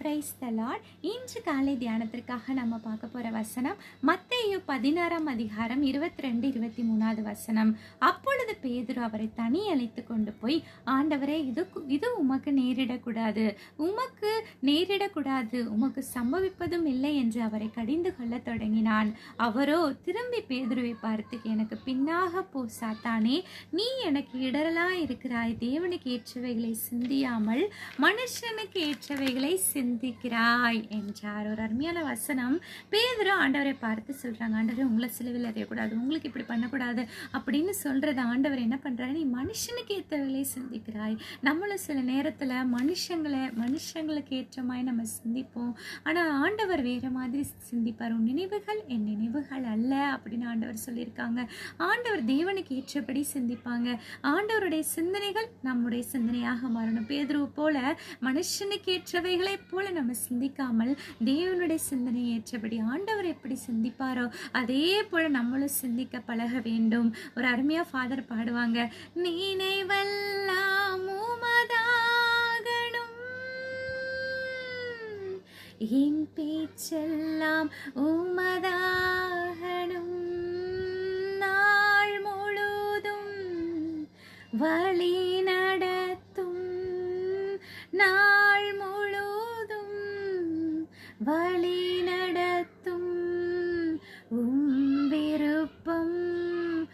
Praise the Lord இன்று காலை தியானத்திற்காக நம்ம பார்க்க போகிற வசனம் மத்தையோ பதினாறாம் அதிகாரம் இருபத்தி ரெண்டு இருபத்தி மூணாவது வசனம். அப்பொழுது அப்பொழுது பேதுரு அவரை தனி அழைத்து கொண்டு போய் ஆண்டவரே இது இது உமக்கு நேரிடக்கூடாது. உமக்கு நேரிடக்கூடாது. உமக்கு சம்பவிப்பதும் இல்லை என்று அவரை கடிந்து கொள்ள தொடங்கினான். அவரோ திரும்பி பேதுருவை பார்த்து எனக்கு பின்னாக போ சாத்தானே. நீ எனக்கு இடரலா இருக்கிறாய். தேவனுக்கு ஏற்றவைகளை சிந்தியாமல் மனுஷனுக்கு ஏற்றவைகளை சிந்திக்கிறாய் என்றார். ஒரு அருமையான வசனம். பேதுரு ஆண்டவரை பார்த்து சொல்றாங்க ஆண்டவரை உங்களை சிலுவில் அறியக்கூடாது உங்களுக்கு இப்படி பண்ணக்கூடாது அப்படின்னு சொல்றது ஆண்டவர் என்ன பண்ணுறாரு நீ மனுஷனுக்கு ஏற்றவைகளை சிந்திக்கிறாய். நம்மளும் சில நேரத்தில் மனுஷங்களை மனுஷங்களுக்கு ஏற்ற மாதிரி நம்ம சிந்திப்போம். ஆனால் ஆண்டவர் வேறு மாதிரி சிந்திப்பார். உன் நினைவுகள் என் நினைவுகள் அல்ல அப்படின்னு ஆண்டவர் சொல்லியிருக்காங்க. ஆண்டவர் தேவனுக்கு ஏற்றபடி சிந்திப்பாங்க. ஆண்டவருடைய சிந்தனைகள் நம்முடைய சிந்தனையாக மாறணும். பேதுருவை போல மனுஷனுக்கு ஏற்றவைகளை போல நம்ம சிந்திக்காமல் தேவனுடைய சிந்தனை ஏற்றபடி ஆண்டவர் எப்படி சிந்திப்பாரோ அதே போல நம்மளும் சிந்திக்க பழக வேண்டும். ஒரு அருமையாக ஃபாதர் பாடுவாங்க. நினைவெல்லாம் உமதாகணும். என் பேச்செல்லாம் உமதாகணும். நாள் முழுதும் வழி நடத்தும். நாள் முழுதும் வழி நடத்தும். உம் விருப்பம்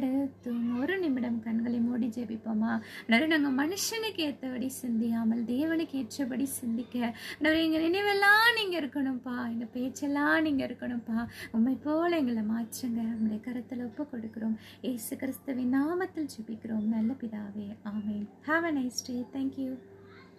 செயல்படுத்தும் ஒரு நிமிடம் கண்களை மூடி ஜெபிப்போமா? நிறைய நாங்கள் மனுஷனுக்கு ஏற்றபடி சிந்தியாமல் தேவனுக்கு ஏற்றபடி சிந்திக்க. நிறைய எங்கள் நினைவெல்லாம் நீங்கள் இருக்கணும்ப்பா எங்கள் பேச்செல்லாம் நீங்கள் இருக்கணும்ப்பா உண்மை போல எங்களை மாற்றுங்க. உங்களுடைய கருத்தில் ஒப்பு கொடுக்குறோம் ஏசு கிறிஸ்துவின் நாமத்தில் ஜெபிக்கிறோம். நல்ல பிதாவே ஆமேன். Have a nice day thank you